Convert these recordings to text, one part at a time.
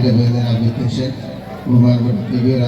provided by the application who are but Tibir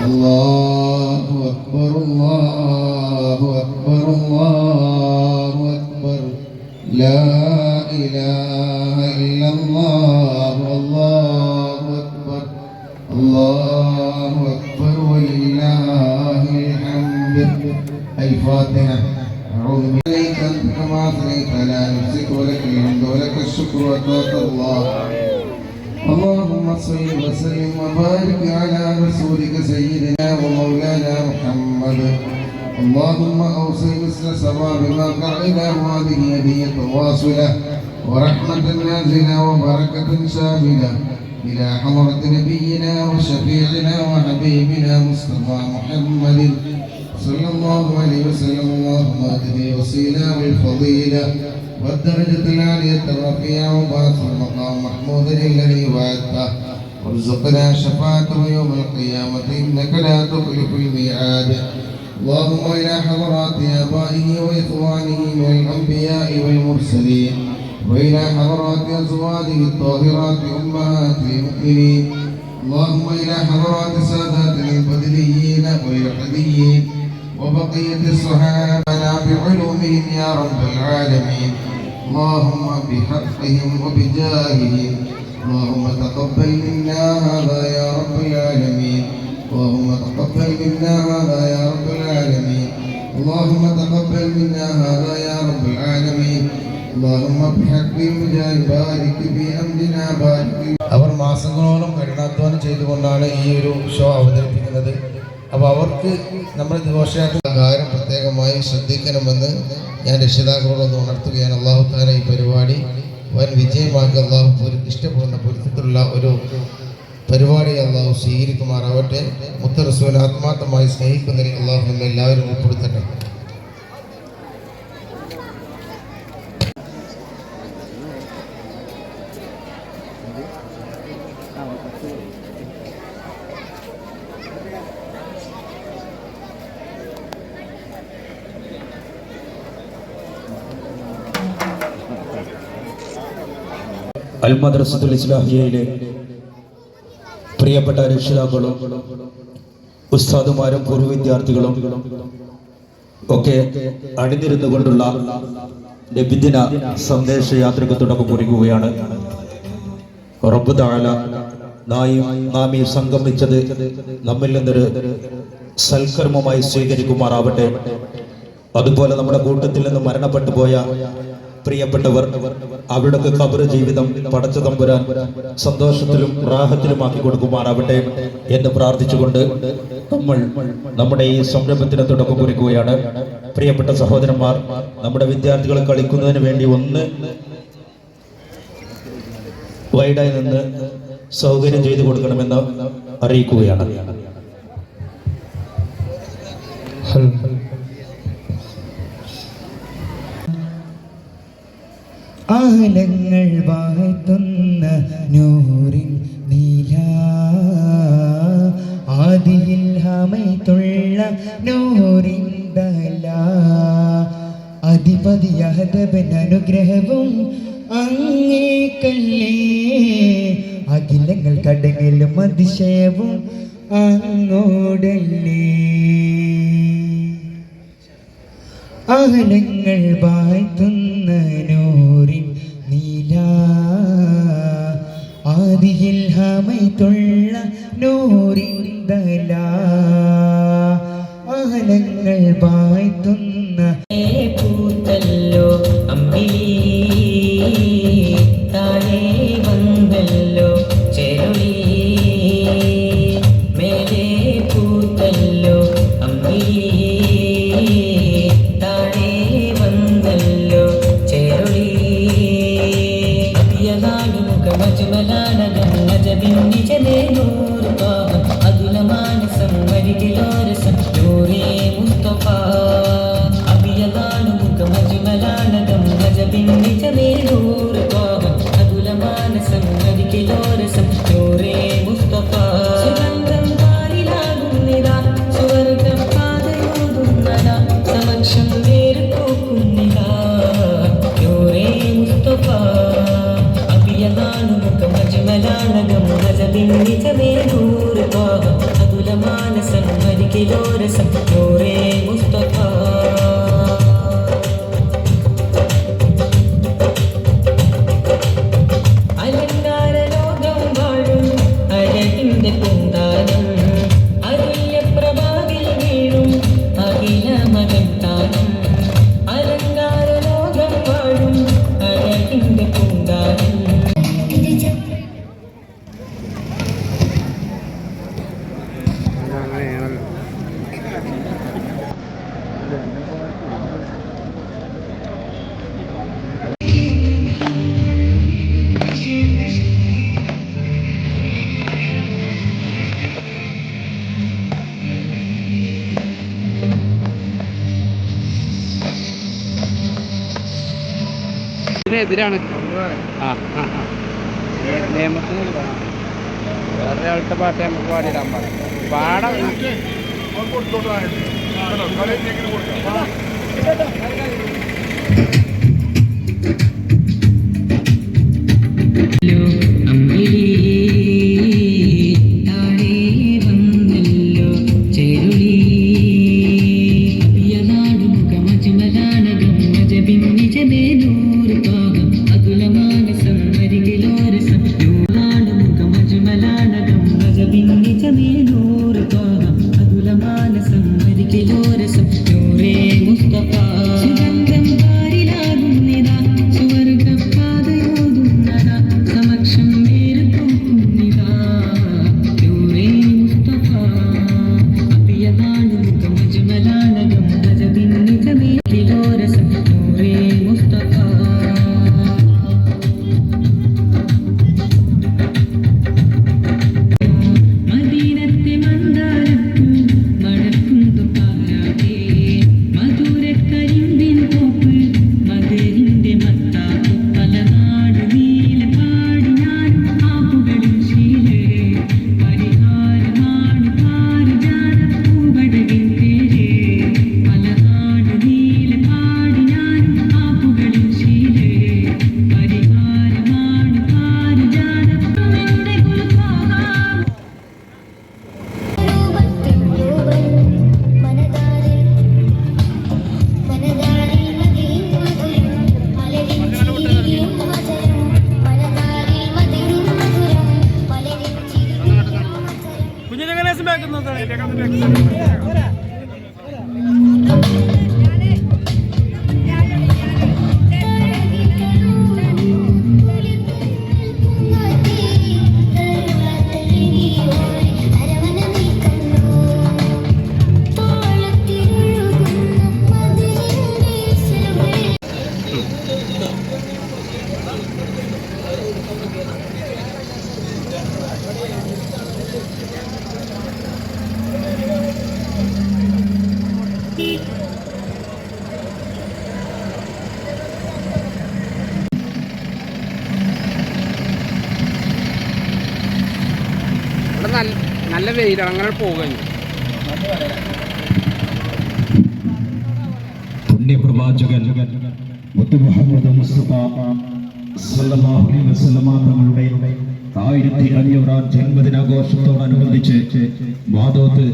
الله أكبر الله أكبر الله أكبر. لا إله إلا الله الله أكبر. الله أكبر ولله الحمد. الفاتحة. وأتاك الله. اللهم صل وسلم وبارك على رسولك سيدنا ومولانا محمد. اللهم أوصل مثل ثواب ما قرأناه هذه هدية واصلة ورحمة نازلة وبركة شاملة. إلى حضرة نبينا وشفيعنا وحبيبنا مصطفى محمد. صلى الله عليه وسلم. اللهم اهدني وسيلة بالفضيلة والدرجة العالية الرفيعة وبعث المقام محمود الذي وعدته وارزقنا شفاعته يوم القيامة إنك لا تخلف الميعاد. اللهم إلى حضرات آبائه وإخوانه من الأنبياء والمرسلين وإلى حضرات أزواجه الطاهرات أمهات المؤمنين. اللهم إلى حضرات ساداتنا البدريين والحديين وبقية الصحابة بعلومهم يا رب العالمين اللهم بحقهم وبجاههم اللهم تقبل منا هذا يا رب العالمين اللهم تقبل منا هذا يا رب العالمين اللهم تقبل منا هذا يا رب العالمين اللهم بحق المجاهد بارك في أمرنا بارك അവർ മാസങ്ങളോളം കഠിനാധ്വാനം ചെയ്തുകൊണ്ടാണ് ഈ ഒരു ഷോ അവതരിപ്പിക്കുന്നത് അപ്പോൾ അവർക്ക് നമ്മുടെ ഘോഷയാത്ര കാര്യം പ്രത്യേകമായി ശ്രദ്ധിക്കണമെന്ന് ഞാൻ രക്ഷിതാക്കളോടൊന്ന് ഉണർത്തുകയാണ്. അള്ളാഹു താല ഈ പരിപാടി വൻ വിജയമാക്കി അള്ളാഹു ഇഷ്ടപ്പെടുന്ന പൊരുത്തത്തിലുള്ള ഒരു പരിപാടി അള്ളാഹു സ്വീകരിക്കുമാറാവട്ടെ. മുത്തറസൂൽ ആത്മാർത്ഥമായി സ്നേഹിക്കുന്നതിന് അള്ളാഹു നമ്മെ എല്ലാവരും ഉൾപ്പെടുത്തട്ടെ. അൽ മദ്രസത്തുൽ ഇസ്ലാഹിയയിലെ പ്രിയപ്പെട്ട രക്ഷിതാക്കളും ഉസ്താദുമാരും പൂർവ വിദ്യാർത്ഥികളും ഒക്കെ അണിനിരുന്നു കൊണ്ടുള്ള നബിദിന സന്ദേശ യാത്രയ്ക്ക് തുടക്കം കുറിക്കുകയാണ്. ഉറപ്പുതാഴ താഴ നായും നാം ഈ സംഗമിച്ചത് നമ്മിൽ നിന്നൊരു സൽക്കർമ്മമായി സ്വീകരിക്കുമാറാവട്ടെ. അതുപോലെ നമ്മുടെ കൂട്ടത്തിൽ നിന്ന് മരണപ്പെട്ടു പോയ പ്രിയപ്പെട്ടവർ അവരുടെ കബറ് ജീവിതം പടച്ച തമ്പുരാൻ സന്തോഷത്തിലും റാഹത്തിലുമാക്കി കൊടുക്കുമാറാവട്ടെ എന്ന് പ്രാർത്ഥിച്ചുകൊണ്ട് നമ്മൾ നമ്മുടെ ഈ സംരംഭത്തിന് തുടക്കം കുറിക്കുകയാണ്. പ്രിയപ്പെട്ട സഹോദരന്മാർ നമ്മുടെ വിദ്യാർത്ഥികൾ കളിക്കുന്നതിന് വേണ്ടി ഒന്ന് വൈഡായി നിന്ന് സൗകര്യം ചെയ്തു കൊടുക്കണമെന്ന് അറിയിക്കുകയാണ്. ആലങ്ങൾ വാഴ്ത്തുന്ന നൂറിൻ നീല. ആദിയിൽ ഹമൈത്തുള്ള നൂറിൻ ദല അധിപതി അഹദബൻ അനുഗ്രഹവും അങ്ങേക്കല്ലേ അഖിലങ്ങൾ കടങ്ങിലും അതിശയവും അങ്ങോടല്ലേ. അഹലങ്ങൾ വാഴ്ത്തുന്ന ആദിയിൽ ഹമൈത്തുള്ള നൂറിന്തല അഹലങ്ങൾ വാഴ്ത്തുന്ന ഇതിനെതിരാണ് ആ ആ ആ. നിയമത്തിന് വേറെ ആളുടെ പാട്ട് നമുക്ക് പാടിയിടാൻ പാടാം. പാടാം വെയിലാണ് അങ്ങനെ പോകുന്നു പുണ്യപ്രവാചകൻ മുത്തു മുഹമ്മദ് മുസ്തഫ സല്ലല്ലാഹു അലൈഹി വസല്ലമ തങ്ങളുടെ ആയിരത്തി അഞ്ഞൂറാം ജന്മദിനാഘോഷത്തോടനുബന്ധിച്ച് വാദോത്ത്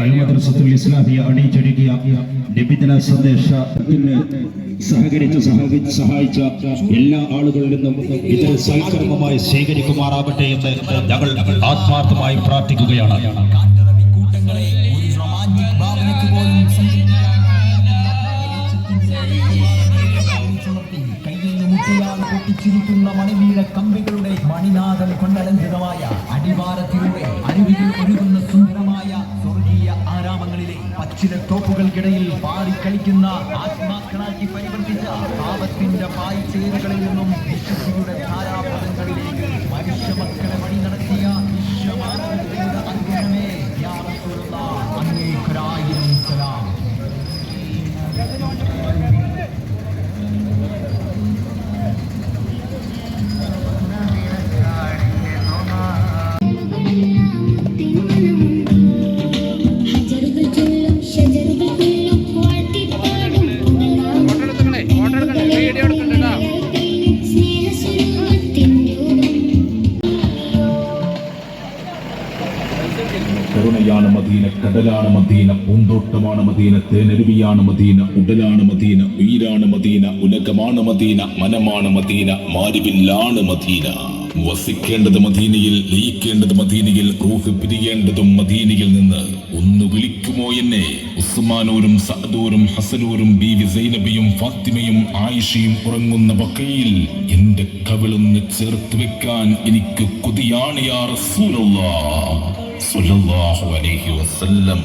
അൽമദ്രസത്തുൽ ഇസ്ലാമിയ അണിയിച്ചൊരുക്കിയ നബിദിന സന്ദേശത്തിന് സഹകരിച്ച് സഹ- സഹായിച്ച എല്ലാ ആളുകളിൽ നിന്നും ഇത് സൽക്കർമ്മമായി സ്വീകരിക്കുമാറാവട്ടെ എന്ന് ഞങ്ങൾ ആത്മാർത്ഥമായി പ്രാർത്ഥിക്കുകയാണ്. പൊട്ടിച്ചിരിക്കുന്ന മണിവീര കമ്പികളുടെ മണിനാഥം കൊണ്ടലഞ്ചിതമായ അടിവാരത്തിലൂടെ അരുവികൾ ഒഴുകുന്ന പച്ചില തോപ്പുകൾക്കിടയിൽ പാടിക്കളിക്കുന്ന ആത്മാക്കളാക്കി പരിവർത്തിച്ച പാപത്തിന്റെ പായ്ചേരുകളിൽ നിന്നും കരുണയാണ് മദീന കടലാണ് മദീന പൂന്തോട്ടമാണ് മദീന തേനരുവിയാണ് മദീന ഉടലാണ് മദീന ഉയിരാണ് മദീന ഉലകമാണ് മദീന മനമാണ് മദീന മാരിവില്ലാണ് മദീന. വസിക്കേണ്ടത് മദീനയിൽ ലയിക്കേണ്ടത് മദീനയിൽ റൂഹ് പിരിയേണ്ടതും മദീനയിൽ നിന്ന് ഒന്ന് വിളിക്കുമോ എന്നെ? ഉസ്മാനൂരും സഅദൂരും ഹസനൂരും ബീവി സൈനബിയും ഫാത്തിമയും ആയിഷയും ഉറങ്ങുന്ന വക്കയിൽ എന്റെ കവിളൊന്ന് ചേർത്ത് വെക്കാൻ എനിക്ക് കൊതിയാണ് യാ റസൂലുള്ളാഹ് صلى الله عليه وسلم.